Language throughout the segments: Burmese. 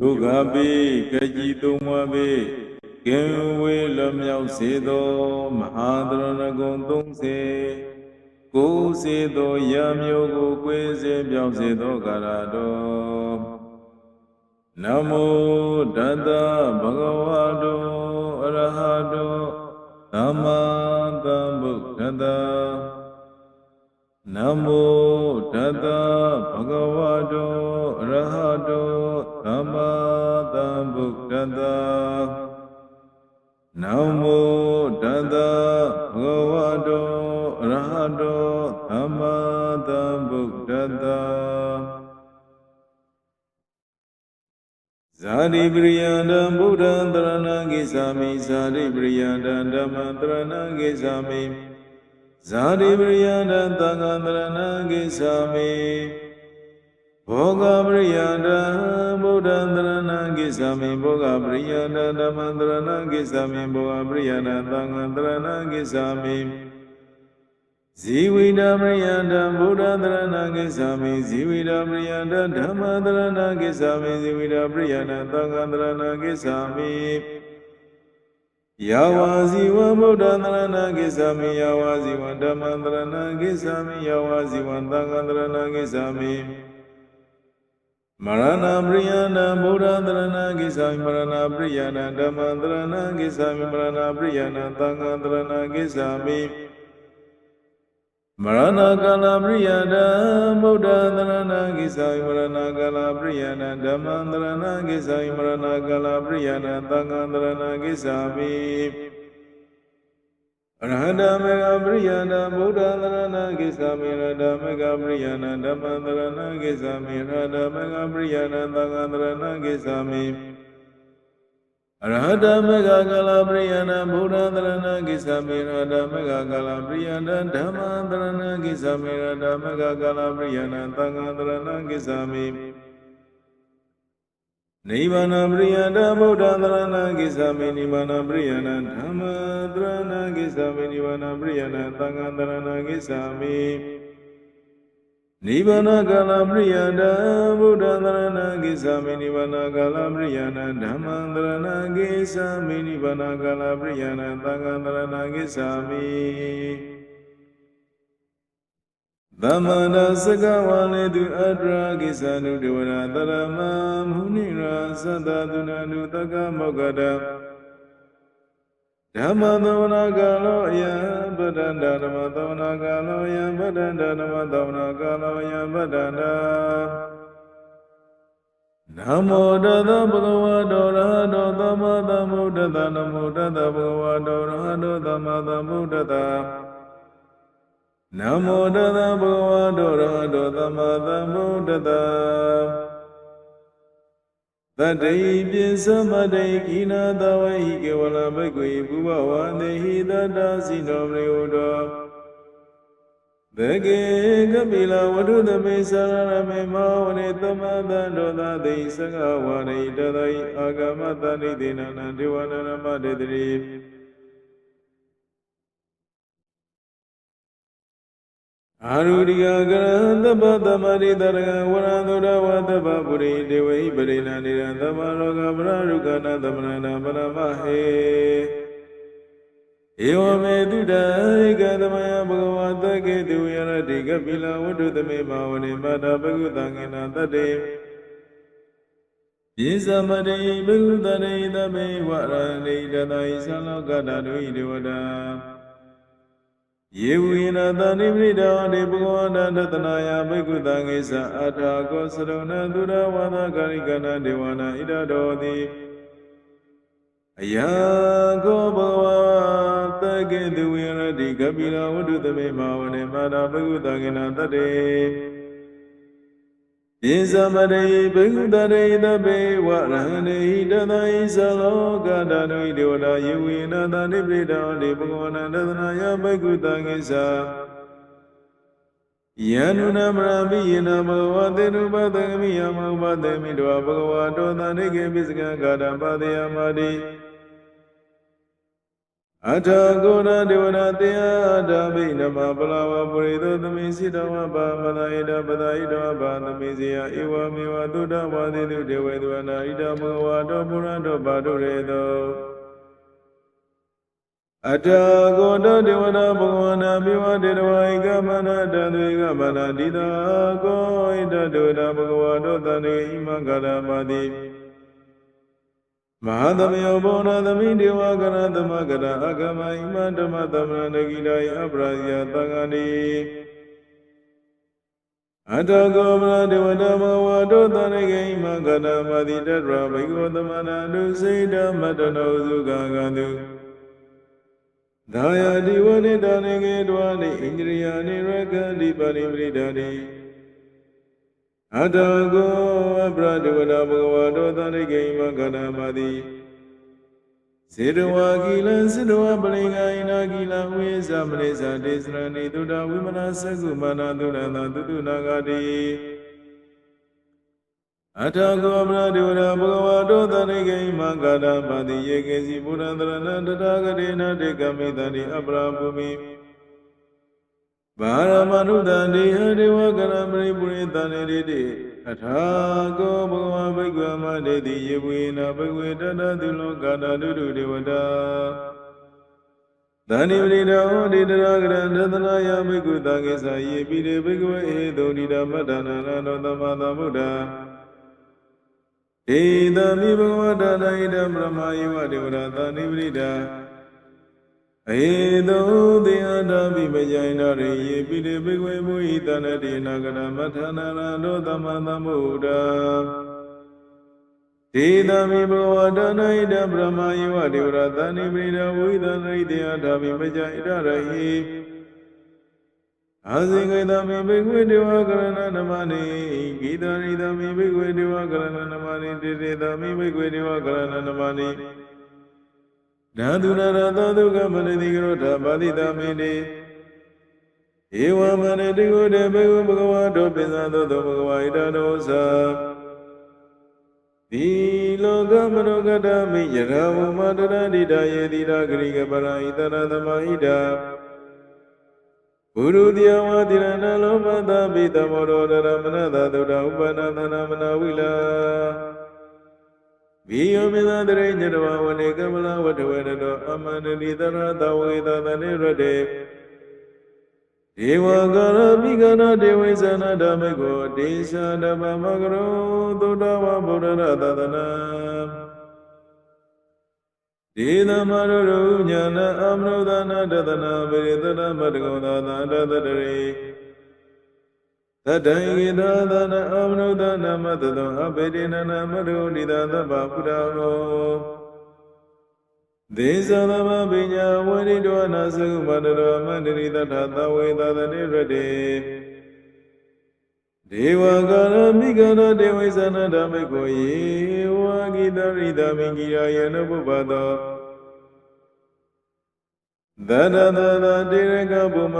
ဒုက္ခပိကကြီးသုံးပါးပေကင်ဝေလွတ်မြောက်စေသောမဟာသရဏဂုံ30ကိုယ်စေသောရမျိုးကိုကိုယ်စေပြောင်းစေသောကာရတော်နမောတတဗုဒ္ဓဝါတောအရဟတောသမ္မာသမ္ဗုဒ္ဓတ္တနမောတတဗုဒ္ဓဝါတောအရဟတော သမ္မာသမ္ဗုဒ္ဓတ္တနမောတတဗုဒ္ဓဝါတောအရဟတောသမ္မာသမ္ဗုဒ္ဓတ္တဇာတိပရိယန္တံဗုဒ္ဓံတရဏံဂိသာမိဇာတိပရိယန္တံဓမ္မံတရဏံဂိသာမိဇာတိပရိယန္တံသံဃံတရဏံဂိသာမိ ဘောဂပရိယန္တံဗုဒ္ဓံတရဏံဂိသာမိဘောဂပရိယန္တံဓမ္မံတရဏံဂိသာမိဘောဂပရိယန္တံသံဃံတရဏံဂိသာမိဇီဝိတပရိယန္တံဗုဒ္ဓတရဏံဂိသာမိဇီဝိတပရိယန္တံဓမ္မတရဏံဂိသာမိဇီဝိတပရိယန္တံသံဃံတရဏံဂိသာမိယာဝဇီဝဗုဒ္ဓတရဏံဂိသာမိယာဝဇီဝဓမ္မတရဏံဂိသာမိယာဝဇီဝသံဃံတရဏံဂိသာမိ မရဏပရိယန္တံဗုဒ္ဓတရဏံဂိသာမိမရဏပရိယန္တံဓမ္မတရဏံဂိသာမိမရဏပရိယန္တံသံဃံတရဏံဂိသာမိမရဏကာလပရိယတံဗုဒ္ဓသရဏဂိသာယမရဏကာလပရိယတံဓမ္မံသရဏဂိသာယမရဏကာလပရိယတံသံဃံသရဏဂိသာမိအ ရဟတမေဃပရိယတံဗုဒ္ဓသရဏဂိသာမိရဟတမေဃပရိယတံဓမ္မံသရဏဂိသာမိရဟတမေဃပရိယတံသံဃံသရဏဂိသာမိအရဟတမေဃကာလပရိယနာဗုဒ္ဓံတရဏဂိသမေရဟတမေဃကာလပရိယနာဓမ္မံတရဏဂိသမေရဟတမေဃကာလပရိယနာသံဃံတရဏဂိသမေ နိဗ္ဗာန်ပရိယနာဗုဒ္ဓံတရဏဂိသမေနိဗ္ဗာန်ပရိယနာဓမ္မံတရဏဂိသမေနိဗ္ဗာန်ပရိယနာသံဃံတရဏဂိသမေနိဗ္ဗာန်ကာလပရိယတံဗုဒ္ဓံတရဏဂိသာမိနိဗ္ဗာန်ကာလပရိယတံဓမ္မံတရဏဂိသာမိနိဗ္ဗာန်ကာလပရိယတံသံဃံတရဏဂိသာမိ သမန္တစကဝါလေတုအတ္တရာဂိသာနုတဝရတရမမုနိရာသတ္တသုဏနုတက္ကမောက္ကတံဓမ္မသဝနာကာလောယံဗဒ္ဒန္တဓမ္မသဝနာကာလောယံဗဒ္ဒန္တဓမ္မသဝနာကာလောယံဗဒ္ဒန္တနမောတသဗုဒ္ဓဝါတောရဟတောသမ္မာသမ္ဗုဒ္ဓတနမောတသဗုဒ္ဓဝါတောရဟတောသမ္မာသမ္ဗုဒ္ဓတ နမောတသဗုဒ္ဓဝါတောရဟတောသမ္မာသမ္ဗုဒ္ဓတသတ္တိပိသမတေကိနာတဝဟိကေဝလဘိက္ခွေဘုဘဝန္တေဟိတတစိနောပရိယတောသကေကပိလဝတ္ထုသမေသရရမေမောဝနေသမသံဒောသသိသကဝရိတသိအာဂမတဏိတေနနံဒေဝနာနမတေတိ အာရုရိယကရသဗ္ဗသမရိတရကဝရန္တုရဝသဗ္ဗပုရိဒေဝိပရိဏနိရံသမရောဂပရရုကနာသမဏနာပရမဟေဧဝမေတုတဧကသမယဘဂဝတကေတုယရတိကပိလဝတ္ထုသမေမဝနေမတာဘဂုတံငေနတတ္တေပိသမတေဘဂုတရေသမေဝရဏိတတယသလောကတတုဣဒေဝတာ ယေဝိနာတဏိပရိဒါတေဘဂဝန္တတနာယဘိက္ခုတံငေသအထာကောစရုဏသုရဝါဒကာရိကနာဒေဝနာဣဒတော်တိအယံကောဘဂဝတကေတုဝိရတိကပိလဝတ္ထုသမေမဝနေမာတာဘိက္ခုတံငေနတတေပိ သမရေဘိက္ခုတရေတပေဝရဟဏေတသဣသလောကတနုဣဒေဝတာယေဝိနာတဏိပရိဒါတေဘဂဝန္တတနာယဘိက္ခုတံငေသယန္နုနမရမိယေနဘဂဝတေနုပသံမိယမဥပတေမိတောဘဂဝတောတန္တိကေပိစကံကာတံပါတေယမာတိ အထာကိုရဒေဝနာတေယတာဘိနမပလာဝပရိသောသမိစိတဝဘာမလာယတပဒဣတောဘာသမိစေယဧဝမေဝသုဒ္ဓဝါတိတုဒေဝေသူအနာဣတဘဂဝါတောပုရံတောဘာတုရေတောအထာကိုတောဒေဝနာဘဂဝနာမိဝတေတဝဧကမနာတံသေကမနာတိတာကိုဣတတုဒဘဂဝါတောတန်တေဣမဂရမတိ မဟာသမယောဘောနာသမိဒေဝကရသမကရအကမဣမဓမ္မသမဏတကိတာယအပရာဇယသံဃာတိအတကောမရဒေဝတမဝါတောတရိကေဣမကရမတိတတရဘိက္ခောသမဏအနုစိတမတနောစုကကံတုဒါယတိဝနိတနေကေတဝနိဣန္ဒြိယာနိရကံဒီပါရိပရိဒာတိ အတကောအပရဒေဝတာဘဂဝါတောတရိကေဣမကရမတိစေတဝါကီလံစေတဝါပလိငိုင်နာကီလံဝိဇမနိဇာဒေသရဏိတုဒ္ဓဝိမနာသကုမာနာတုရဏသုတုနာဂတိအထာကောပရဒေဝရာဘဂဝါတောတရိကေဣမကာရမတိယေကေစီပုရန္တရဏတထာဂရေနတေကမိတတိအပရာဘူမိ ဘာရမနုတန္တိဟဒေဝကရမရိပုရိတန်နေတိအထာကောဘဂဝါဘိက္ခဝမတေတိယေဝေနဘိက္ခဝေတတသုလောကာတတုတုဒေဝတာသန္တိပရိဒဟောတိတရာဂရဏသနာယဘိက္ခုတာကိသယေပိတေဘိက္ခဝေဟေတုနိဒမတ္တနာရတောသမ္မာသမ္ဗုဒ္ဓဧတမိဘဂဝတာဒိတဗြဟ္မာယဝဒေဝရသန္တိပရိဒ အေတုသေယတာပိပကြိုင်နာရေယေပိတေဘိကွေမူဟိတနတိနာဂရမထနာရတောသမ္မာသမ္ဗုဒ္ဓဒေသမိဘဝတနာဣတဗြဟ္မာယဝဒေဝရသန္တိပရိဒဝိသန္တိတေယတာပိပကြိုင်ရရေအာဇိကေတမိဘိကွေဒေဝကရဏနမနိဂီတရိတမိဘိကွေဒေဝကရဏနမနိတေတေတမိဘိကွေဒေဝကရဏနမနိ ဓာတုနာရသောဒုက္ခမနတိကရောဓပါတိတမေတိဧဝမနတိကိုတေဘေဝဘဂဝါတောပိသသောသောဘဂဝါဣတတောသာဒီလောကမနောကတမိယရဝမတရတိတာယေတိတာဂရိကပရဟိတရသမဟိတာဘုရုတိယဝတိရဏလောမတပိတမောရောရမနတသုဒ္ဓဥပနာသနာမနာဝိလာ ဝိယောမေသတရိညတဝဝနေကမလဝတဝရတောအမန္တတိတရတဝေသတနေရတေဒေဝကာရမိကနာဒေဝိသနာဓမ္မိကိုဒေသဓမ္မမကရောသုတဝဗုဒ္ဓရသတနာဒေသမရရုညာဏအမနုဒနာတတနာပေရတနာမတကောသာသန္တတတရေ သတ္တံဣဒသနာအမနုဒနာမတတောအပေတိနနာမတုနိဒသဗ္ဗပုဒ္ဓဟောဒေသသမပညာဝိရိတောနာသကုမတရောမန္တရိတထသဝေသသနေရတေဒေဝကာရမိကရဒေဝိသနာဓမ္မိကိုယေဝဂိတရိတမိဂိရာယနပုပ္ပသော သတ္တသတတေရကဗုမ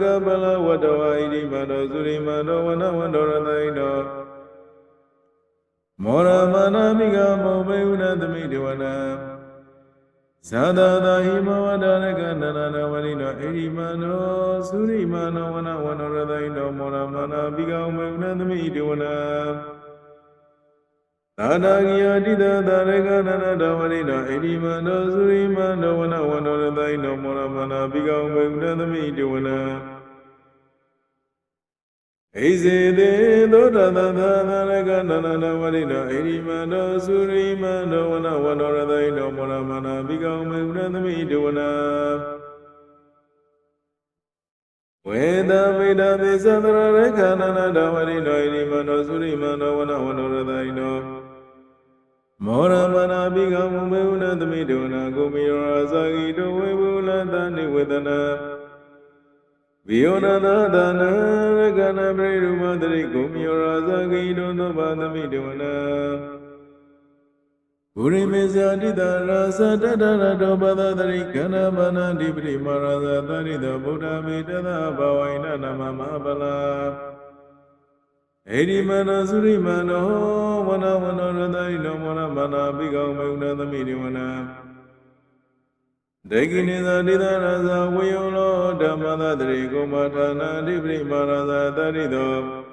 ကပလဝတ္တဝဣတိမနောသုရိမနောဝနဝန္တောရသိနောမောရမနာမိကမောဘေဝနသမိဒေဝနာဇာတာတာဟိမဝဒရကနန္ဒဝရိနောအေရိမနောသုရိမနောဝနဝန္တောရသိနောမောရမနာမိကမေဝနသမိဒေဝနာ သာနာဂိယတိတသာရကနန္ဒဝရိနောအေရိမနောသုရိမနောဝနဝန္တောရသိနောမောရမနာမိကမေဝနသမိဒေဝနာဣဇေတေသောတသသသာရကနန္ဒဝရိနောဣရိမနောသုရိမနောဝနဝနောရသိနောမောရမနာဘိကောမေဝနသမိတဝနာ ဝေဒဗေဒသေသန္တရရခနန္ဒဝရိနောဣရိမနောသုရိမနောဝနဝနောရသိနောမောရမနာဘိကောမေဝနသမိတဝနာကိုမေရောရာဇာဂိတောဝေဝုလတနိဝေဒနာဝိယောနာသာဒနာရကနာပရိရူမတရိကုမြောရာဇဂိတောသောဘာသမိတဝနာ ဘုရိမေဇာတိတရာသတတရတောပဒတရိကနာမနာတိပရိမာရဇာတရိတောဗုဒ္ဓမေတသဘဝိနနာမမဟာပလာဧရိမနောသုရိမနောဝနဝနောရတရိနောမောရမနာပိကောမေုဏသမိတဝနာဒေကိနိသတိသာရဇဝေယောလောဓမ္မသတရိကုမဌာနာဓိပရိမာရဇတရိတော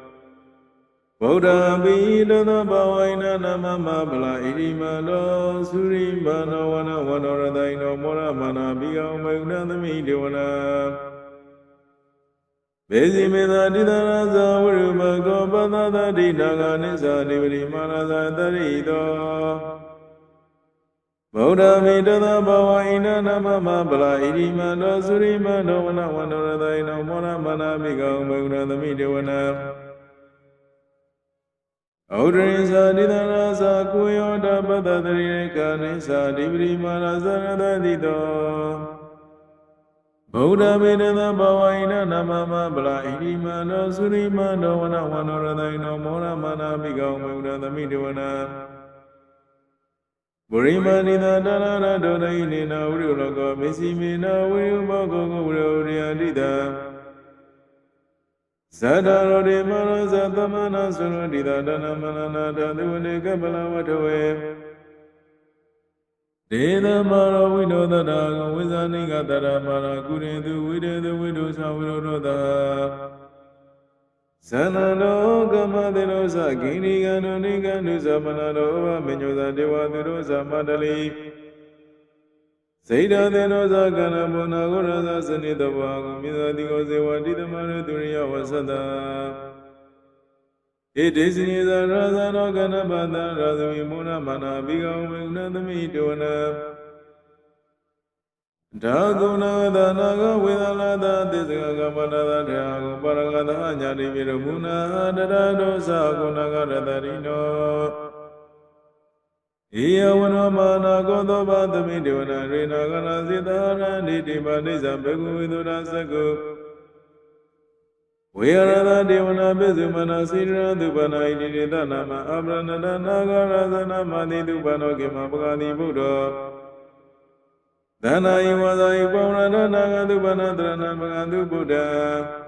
ဗုဒ္ဓပိတသောဘဝိနနာမမဗလာဣရိမလောသုရိမနောဝနဝနောရတိုင်နောမောရမနာဘိယောမေုဏသမိဒေဝနာဘေစီမေသာတိသာရဇဝရုမကောပသသတိနာဂနိသဓိပရိမာရဇတရိတောဗုဒ္ဓမိတသဘဝဣနနမမဗလာဣရိမနောသုရိမနောဝနဝနောရတိုင်နောမောရမနာဘိယောမေုဏသမိဒေဝနာ ဩဒရိသတိတနာသာကိုယောတပတ္တတရိကာနိသာဓိပရိမာရဇရတတိတောဗုဒ္ဓမေတသဘဝိနနမမဗလာဣတိမနောသုရိမနောဝနဝနောရတိုင်နောမောရမနာမိကောမေုဒသမိတဝနာဗုရိမာနိသာတရရဒောဒိနေနဝိရုလောကောမေစီမေနဝိရုဘောကောကိုဝိရုရိယတိတာ ဇဒရောတိမနောဇသမနာသုရတိတာဒနမနနာတသေဝနေကပလဝထဝေဒေသမရောဝိနောတတာကဝိဇာနိကတရမရာကုရေတုဝိရေတုဝိတုသဝိရောဓတာသနနောကမတေရောသဂိရိကံဒုနိကံဒုသမနာရောဘမညောဇဒေဝသူရောသမတလိ စေတသေနောသကနမောနာဂောရသစနိတဝါကမိသတိကိုဇေဝတိသမရတုရိယဝသတ္တဣတိစိနိသာရသနောကနပတံရာဇဝိမုဏမနာဘိကောဝေနသမိတောနာဒါကုဏသနာကဝေဒနာတသစ္စကကမတသထေယကိုပရဂတအညာတိပိရမုနာတရဒောသကုဏကရတရိနော ဧယဝနောမာနာကောသောဘာသမိတေဝနာရေနာကနာစေတရဏိတိပါနိစ္စဘေကုဝိသုရသကုဝေရဏဒေဝနာပိစုမနာစိရသုပနာဣတိတေတနာမအပရဏတနာဂရသနာမတိတုပနောကေမပဂတိဘုဒ္ဓောသနာယဝဇာယပောရဏနာဂသုပနာတရဏပဂတုဗုဒ္ဓ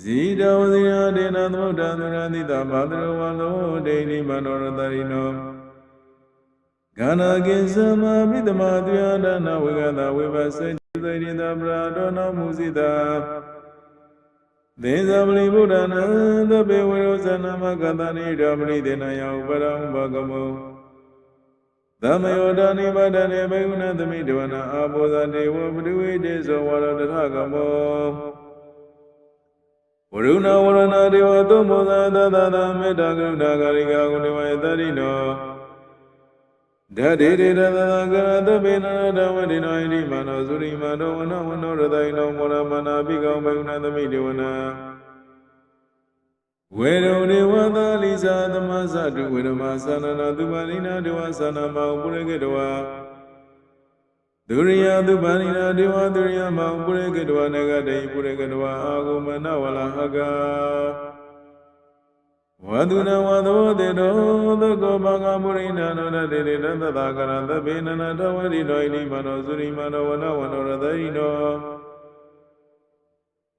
ဇီတဝဇိယဒေနသမုဒ္ဒသုရတိတဘာတရဝလောဒိဋ္ဌိမနောရတရိနောဂာနာကိသမမိတမတုယဒနာဝေကတာဝေဘစေသိရိတပရာဒောနမုစိတာသေဇပလိဗုဒ္ဓနာသဗ္ဗေဝရောဇနာမကတနိဓမ္မရိဒေနယဥပရံဘဂမောသမယောဒာနိဗဒနေဘေကုဏသမိတဝနာအာဘောဇတေဝပတိဝေတေသောဝရတထကမော ဝရုဏဝရဏဒေဝသောမောဇသသသမေတ္တာကရုဏာကာရိကာကုဏဝေတရိနောဓာတေတေတသသကရသဗေနရတဝတိနောဣတိမနောသုရိမနောဝနဝနောရတိုင်နောမောရမနာပိကောဘေကုဏသမိတေဝနာဝေရုံဒေဝသာလိသာသမသတုဝေရမသနနာသူပါလိနာဒေဝသနာမောပုရိကေတဝါ ဒုရိယသူပါလိနာဒေဝဒုရိယမောပုရိကေတဝါနဂတေပုရိကေတဝါအာဂုမနဝလဟကာဝတုနဝသောတေတောသကောဘာဂမုရိနာနောတတေတေတသတာကရသဗေနနာတဝရိတောဣတိမနောသုရိမနောဝနဝနောရတရိနော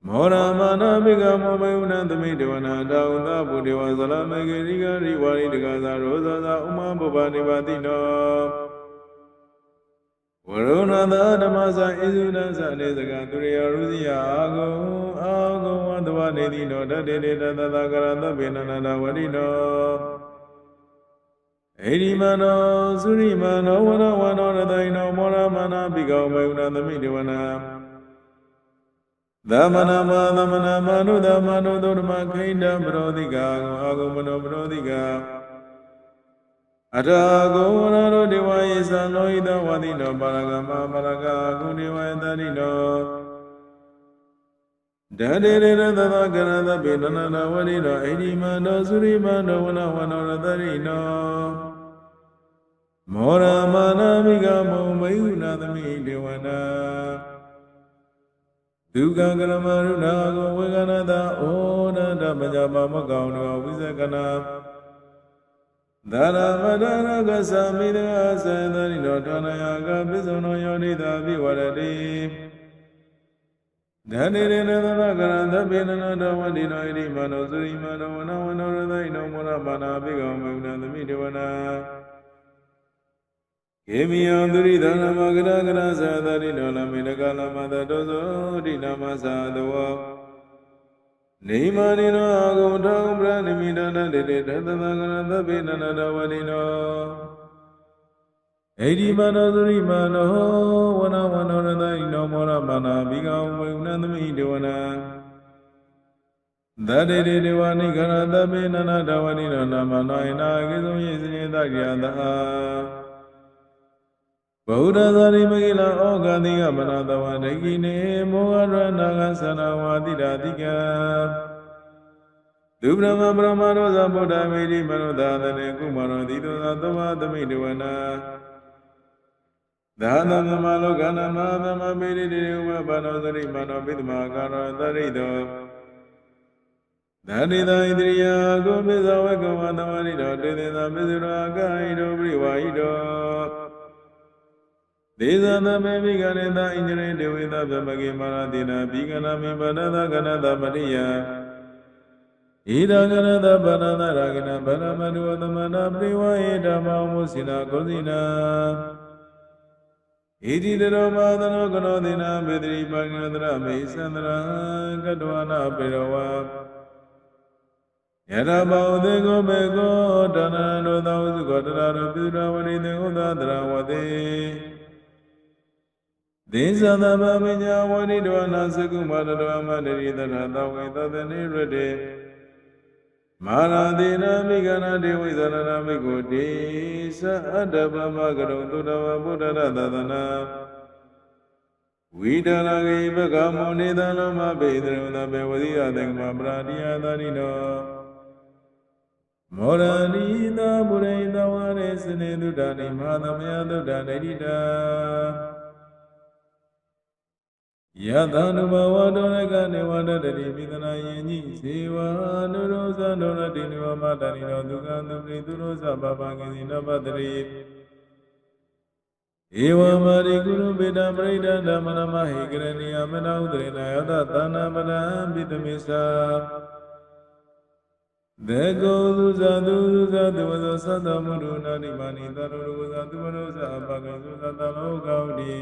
မောရမာနမိကမောမေုဏသမိတဝနာတာဥသဗုဒေဝဇလမေဂရိဂရိဝါရိတကသာရောဇသာဥမဘုဗ္ဗနိပါတိနော ဝရုဏသာဓမ္မသာဣဇုနသနေစကသူရိယရုဇိယအာဂုံအာဂုံဝတ္တဝနေတိနောတတေတေတသသကရသဗ္ဗေနန္ဒဝရိနောဣရိမနောသုရိမနောဝရဝနောရတိုင်နောမောရမနာပိကောမေုဏသမိတဝနာသမဏမသမဏမနုသမနုသုဓမ္မခိန္ဒပရောတိကာအာဂုံမနောပရောတိကာ အထာဂုံဝရရောဒေဝယေသံလောဟိတဝတိနောပါရဂမပါရဂအကုဒေဝယတရိနောဓာတေရသသကရသဗေနနနာဝရိနောအိဒီမနောသုရိမနောဝနဝနောရတရိနောမောရမာနမိကမောမိဟုနာသမိဒေဝနာဒုက္ခကရမရုဏာကိုဝေကနာတာဩနန္တပညာမမကောင်တော်ဝိဇကနာ ဒါရမဒရကသမိတကသံသရိနောဌာနယကပိစုံနောယောနိတာပိဝရတိဓာနေရနသနကရံသဗ္ဗေနနတဝတိနောဣတိမနောသုရိမနောဝနဝနောရသိနောမောရမာနာပိကောမေုဏသမိတဝနာကေမိယံသူရိသနမဂရဂရသာသရိနောလမေတကလမတတောသောဒိနမသာတဝ နေမာနိနောအာဂုံထောပရဏိမိတတတေတေသတ္တသကရသဗ္ဗေနနတဝတိနောဣတိမနောသုရိမနောဝနဝနောရတဣနောမောရမနာဘိကဝေုဏသမိဒေဝနာသတ္တေတေဒေဝနိခရသဗ္ဗေနနတဝတိနောနာမနောဣနာကိသုံယေစနေတရိယတအာ ဗုဒ္ဓသာရိမကိလဩဃတိကမနတဝဒိကိနေမောဟရဏကသနဝါတိရာတိကသူဗြဟ္မဗြဟ္မရောဇဗုဒ္ဓမေတိမနုသာသနေကုမရောတိသောသဝသမိတဝနာသာသမမလောကနာမသမမေတိတေဥပပါနောသရိမနောပိတမကာရောသရိတောသာတိသာဣတိယကိုပိဇဝကဝသမရိတောတေသေသာပိစုရာကာဟိတောပြိဝါဟိတော ဒေသနာမေမိကရေတာအင်္ဂရေဒေဝေတာဗမကေမာရတိနာဘိကနာမေပဒသကနတမရိယဣဒံကရတဗန္နရဂနဗန္နမတုဝသမနာပရိဝေဓမ္မောမုစိနာကောဇိနာဣတိတရောမာသနောကနောတိနာဘေတိပါဏိနတရမေသန္တရကတဝနာပေရဝယရဘောတေကိုဘေကိုတဏ္ဍရောသောစုကောတရာရောပိရဝရိတေဥဒတရဝတေ သေဇာတဗမညာဝရိတဝနာသကုမာတရမတရိတရသဝေသတနေရတေမာရာတိနာမိဂနာဒေဝိသရဏမိကိုတေသအတ္တဗမကရုံသုတဝဗုဒ္ဓရသသနာဝိတရဂိဘဂမောနေသနမဘေသရုံသဘေဝတိယတေကမပရာတိယသာရိနောမောရဏိသာဘုရိတဝရေစနေတုဒ္ဒနိမဟာသမယတုဒ္ဒနေတိတာ ယသနုဘဝတောရကနေဝတတတိပိသနာယင်ကြီးဇေဝနုရောဇန္တောရတိနဝမတဏိနောဒုက္ခသုပိသူရောဇပပကိစီနပတရိဧဝမာရိကုရုပေတံပရိဒဓမ္မနမဟိကရဏီယမနဥဒရေနယတသနာပဒံပိတမိသာဒေကောသုဇာတုသုဇာတဝဇသတ္တမုဒုနာတိမာနိတရောရဝဇသူမနောဇအပကံသုဇာတလောကောတိ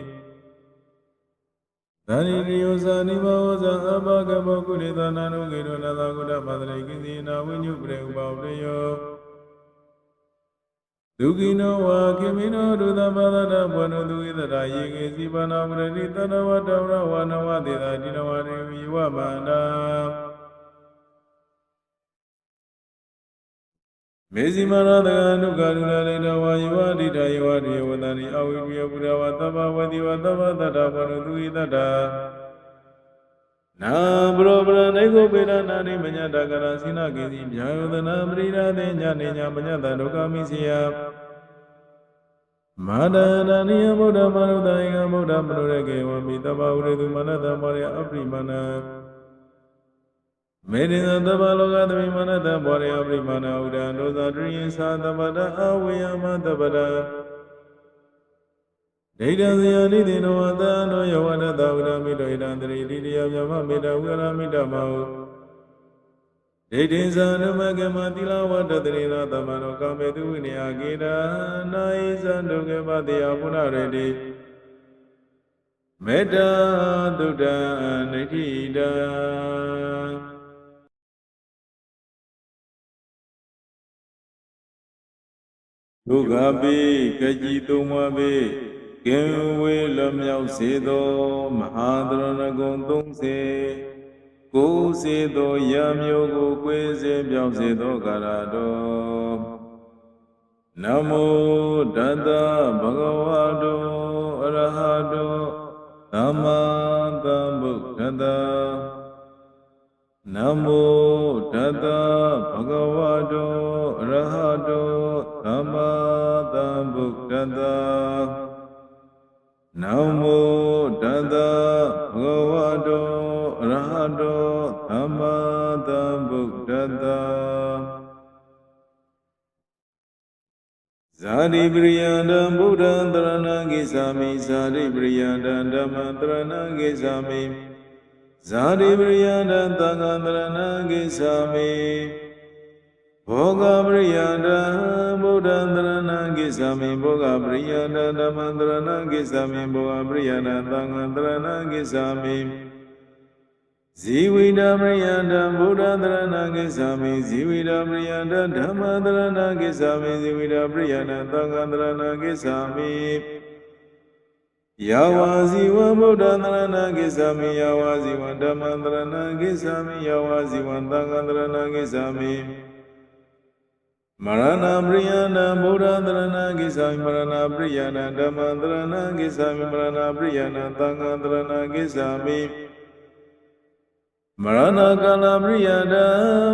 သရိရိယောဇာနိဘောဇာအဘဂဘောကုလေသနာနုကေရောနာသာကုဒပတရိကိစီနာဝိညုပရေဥပဝရယောဒုက္ခိနောဝါခေမိနောဒုသမသတဘောနုဒုဣတရာယေကေစီပနာမရတိတတဝတောရဝနဝတေတာဒီနဝရေဝိဝမန္တာ မေဇိမရတကအနုကာရုလလေတဝါယဝဒိဋ္ဌယဝတိယဝတနိအဝိရိယပုရဝသဗ္ဗဝတိဝသဗ္ဗတတ္တဘောနုသူဣတတနာဘရောပရနေကိုပေရနာနိမညတကရာစိနာကိစီဗျာယောသနာပရိရာတေညနေညမညတဒုက္ခမိစီယမာဒနာနိယဗုဒ္ဓမနုဿယံဗုဒ္ဓမနုရကေဝမိတဗ္ဗဝရေတုမနတမောရအပရိမနာ မေရိသတဗ္ဗလောကသမိမနတဘောရယပရိမနာဥဒံဒုသတရိယသာတပ္ပတအဝေယမတပ္ပတဒိဋ္ဌံဇယနိတိနောအတံနောယဝနတဝရမိတောဣဒံတရိတိတယမြမမေတ္တဝရမိတ္တမောဒိဋ္ဌိဇာနမကမသီလဝတ္တတရိနာသမနောကာမေတုဝိနယကေတနာဣဇံဒုကေပတိယပုဏ္ဏရေတိမေတ္တာတုဒ္ဒံနိဋ္ဌိတံ ဒုက္ခပိကကြီးသုံးပါးပိကင်ဝေလွတ်မြောက်စေသောမဟာသရဏဂုံ30ကိုယ်စေသောရမျိုးကိုကိုယ်စေပြောင်းစေသောကာရတော်နမောတတဗုဒ္ဓဝါတောအရဟတောသမ္မာသမ္ဗုဒ္ဓတ္တနမောတတဗုဒ္ဓဝါတောအရဟတော သမ္မာသမ္ဗုဒ္ဓတ္တနမောတတဘဂဝတောအရဟတောသမ္မာသမ္ဗုဒ္ဓတ္တဇာတိပရိယံတံဗုဒ္ဓံတရဏံဂိသာမိဇာတိပရိယံတံဓမ္မံတရဏံဂိသာမိဇာတိပရိယံတံသံဃံတရဏံဂိသာမိ ဘောဂပရိယံတံဗုဒ္ဓံတရဏံဂိစ္ဆာမိဘောဂပရိယန္တဓမ္မံတရဏံကိစ္ဆာမိဘောဂပရိယန္တသံဃံတရဏံကိစ္ဆာမိဇီဝိတပရိယန္တဗုဒ္ဓတရဏံကိစ္ဆာမိဇီဝိတပရိယန္တဓမ္မတရဏံကိစ္ဆာမိဇီဝိတပရိယန္တသံဃံတရဏံကိစ္ဆာမိယာဝါဇီဝံဗုဒ္ဓတရဏံကိစ္ဆာမိယာဝါဇီဝံဓမ္မံတရဏံကိစ္ဆာမိယာဝါဇီဝံသံဃံတရဏံကိစ္ဆာမိ မရဏပရိယဏဗုဒ္ဓတရဏကိစ္ဆာမိမရဏပရိယဏဓမ္မတရဏကိစ္ဆာမိမရဏပရိယဏသံဃတရဏကိစ္ဆာမိမရဏကာလပရိယဏ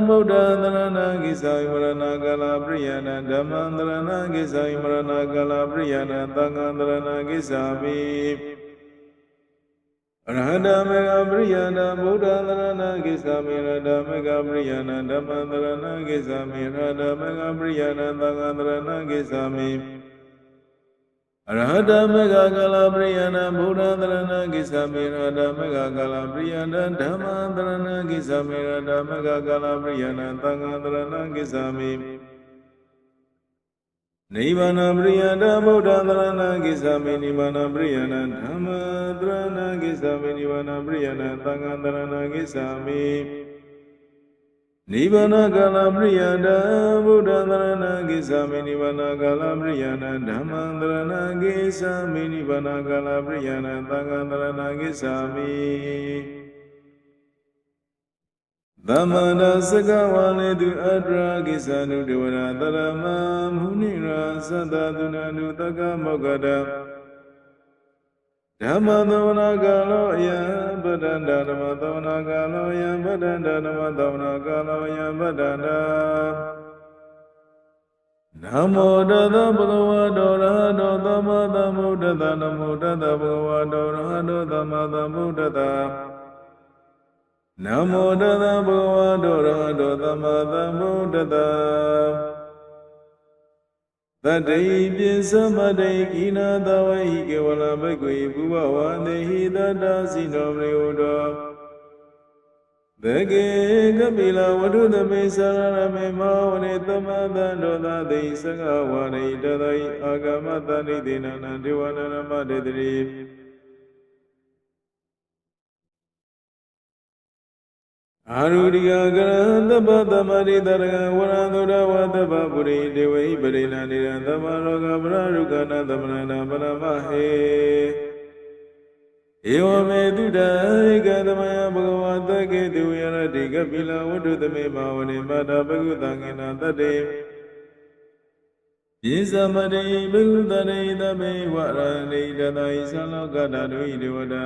ဗုဒ္ဓတရဏကိစ္ဆာမိမရဏကာလပရိယဏဓမ္မတရဏကိစ္ဆာမိမရဏကာလပရိယဏသံဃတရဏကိစ္ဆာမိအ ရဟတမေကပရိယဏဗုဒ္ဓသရဏကိစ္ဆာမိရဟတမေကပရိယဏဓမ္မသရဏကိစ္ဆာမိရဟတမေကပရိယဏသံဃသရဏကိစ္ဆာမိအရဟတမေကကာလပရိယဏဗုဒ္ဓသရဏကိစ္ဆာမိရဟတမေကကာလပရိယဏဓမ္မသရဏကိစ္ဆာမိရဟတမေကကာလပရိယဏသံဃသရဏကိစ္ဆာမိ နိဗ္ဗာန်ပရိယတဗုဒ္ဓသရဏကိစ္ဆာမိနိဗ္ဗာန်ပရိယဏဓမ္မသရဏကိစ္ဆာမိနိဗ္ဗာန်ပရိယဏသံဃသရဏကိစ္ဆာမိနိဗ္ဗာန်ကာလပရိယတဗုဒ္ဓသရဏကိစ္ဆာမိနိဗ္ဗာန်ကာလပရိယဏဓမ္မသရဏကိစ္ဆာမိနိဗ္ဗာန်ကာလပရိယဏသံဃသရဏကိစ္ဆာမိ သမန္တစကဝါလေတုအတ္တရာကိသနုတဝရတရမမုနိရာသတ္တသုဏနုတကမောကတဓမ္မသဝနာကာလောယံပဒန္တဓမ္မသဝနာကာလောယံပဒန္တဓမ္မသဝနာကာလောယံပဒန္တနမောတသဗုဒ္ဓဝါတောရဟတောသမ္မာသမ္ဗုဒ္ဓတနမောတသဗုဒ္ဓဝါတောရဟတောသမ္မာသမ္ဗုဒ္ဓတ နမောတသဗုဒ္ဓဝါတောရဟတောသမ္မာသမ္ဗုဒ္ဓတသတ္တိပိသမတေကိနာတဝဟိကေဝလဘိက္ခွေဘူဘဝန္တေဟိတတစိနောမရိဟုတောသကေကပိလဝတုသမေသရရမေမောဝနေသမသန္တောသတိသကဝါရိတသိအာဂမတဏိတေနနံဒေဝနာနမတေတိ အာရုရိယကရသဗ္ဗသမရိတရကဝရန္တုရဝသဗ္ဗပုရိဒေဝိပရိဏနိရသမရောဂပရရုကနာသမဏနာပရမဟေဧဝမေတုတဧကသမယဘဂဝတကေတုယရတိကပိလဝတ္ထုသမေမာဝနေမတာဘဂုတံငေနတတ္တေပိသမတေဘဂုတရေသမေဝရဏိတတယသလောကတဒုဣဒေဝတာ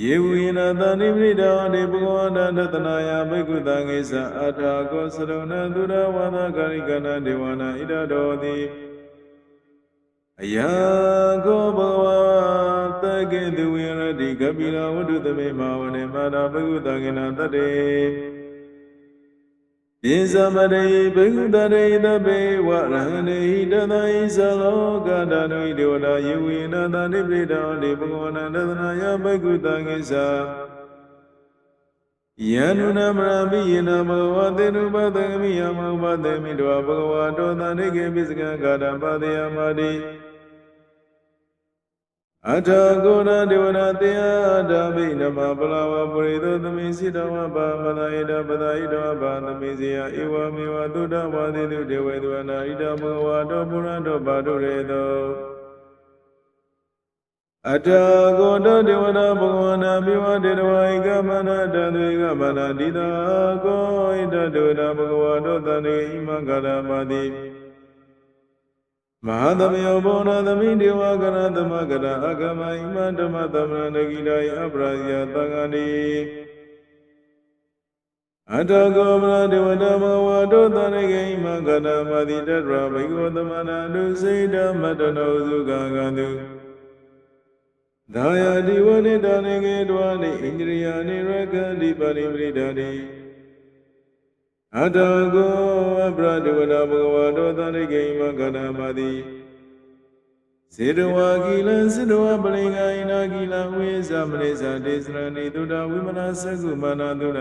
ယေဝိနသန္တိပရိဒါတေဘဂဝန္တတနာယဘိက္ခုတံငေသအထာကောသရုဏသူရဝါဒကာရိကနာဒေဝနာဣဒတော်တိအယံကောဘဂဝတကေသူဝေရတိကပိလဝတ္ထုသမေမာဝနေမာတာဘိက္ခုတံငေနတတေ ပိသမတေဘိက္ခုတရေတပေဝရဟဏေဟိတသဣသလောကတနုဣဒေဝတာယေဝိနသန္တိပရိဒါတေဘဂဝန္တတနာယဘိက္ခုတံငေသယန္နုနမရမိယေနဘဂဝတေနုပသံမိယမောပတေမိတောဘဂဝါတောသန္တိကေပိစကံကာတံပါတေယမာတိ အထာကိုရဒေဝနာတေယဓမ္မိနမပလာဝပုရိသောသမိစိတဝဘာမသာဣဒပဒဣဒဘာသမိစီယဧဝမေဝသုဒ္ဓဝါတိတုဒေဝေသဝနာဣဒဘဂဝါတောပုရံတောဘာတုရေသောအထာကိုတဒေဝနာဘဂဝနာပိဝတေတဝိကမနာတသွေကမနာတိတာကိုဣတဒေဝနာဘဂဝါတောတန်တေဣမံကာရပါတိ မဟာသမယောဘောနာသမိဒေဝကရသမကရအကမဣမဓမ္မသမဏဂိတာယအပရာဇယသံဃာတိအတကောမရဒေဝတမဝါတောတရဂိမကရမတိတတရဘိကောသမနာနုစိတမတနောစုကကံတုဒါယတိဝနိတနေကေတဝနိဣန္ဒြိယာနိရကံဒီပါရိပရိဒာတိ အတကောအပရဒဝနာဘဂဝါတောသရိကိမကရမတိစေတဝါကီလံစေတဝါပလင်္ဂိနာကီလံဝိသမနိသဒေသရဏိတုဒဝိမနာသကုမနာတုဒ